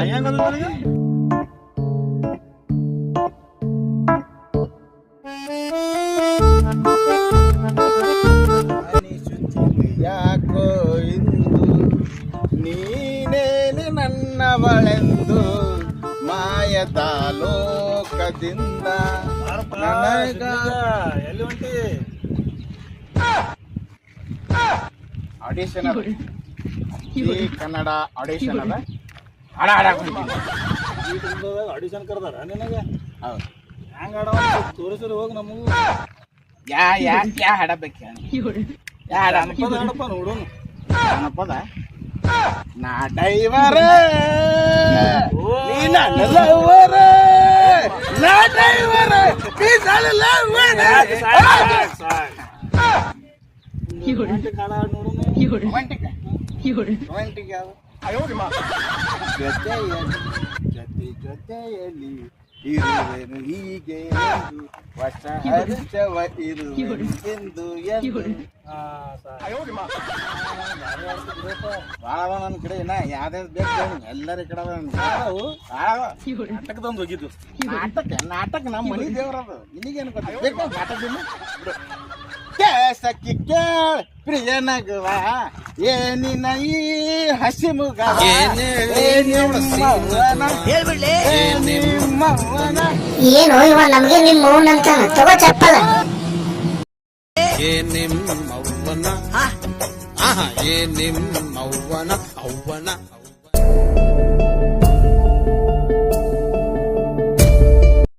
ಹೆಂಗ್ ಬಂದ ನನಗೆ ಯಾಕೋ ಇಂದು ನೀನೇನೆ ನನ್ನವಳೆಂದು ಮಾಯದ ಲೋಕದಿಂದ ನನಗ ಎಲ್ಲಿ ಹೊಂಟಿ ಆಡಿಷನ್ ಕನ್ನಡ ಆಡಿಷನ್ ಅದ ಹಾಡ ಹಾಡಕ್ ಹೊಂಟೀನಿ. ಈ ಆಡಿಷನ್ ಕರ್ದಾರ ನಿನಗೆ? ಹೌದು. ಹೆಂಗ್ ಆಡ ತೋರಿಸಿರಿ ಹೋಗಿ ನಮಗೂ. ಯಾ ಯಾ ಯಾ ಹಾಡಬೇಕು ಯಾ ಹಾಡ ಜನಪದ ಹಾಡಪ್ಪ ನೋಡೋಣ. ಜನಪದ ನಾ ಡೈವರ ನೀ ನನ್ನ ಲವರ ನಾ ಡೈವರ ನೀ ನನ್ನ ಲವರ ಜೊತೆ ಜೊತೆಯಲ್ಲಿ ಇರುವೆನು ಹೀಗೆ ವರ್ಷ. ಭಾಳ ನನ್ನ ಕಡೆ ಯಾವ್ದಾವ್ದು ಬೇಕು ಎಲ್ಲರ ಕಡೆ. ನಾಟಕದೊಂದು ಹೋಗಿದ್ದು. ನಾಟಕ ನಾಟಕ ನಮ್ಮ ಮನೆ ದೇವ್ರದು. ನಿನಗೇನು ಗೊತ್ತ? ಬೇಕು ನಾಟಕ. ಕೇಸಕ್ಕಿ ಕೇಳ ಪ್ರಿಯ ನಗುವ ಏನಿನ ಈ ಹಸಿ ಮುಗ ನಿಮ್ಮವ್ವನ ಏನು ಇವ ನಮ್ಗೆ ನಿಮ್ಮ ಮೌನ ಅಂತ? ತಗೋ ಚಪ್ಪಲ. ಏ ನಿಮ್ಮವ್ವನ ಆಹಾ ಏ ನಿಮ್ಮವ್ವನ ಅವ್ವನ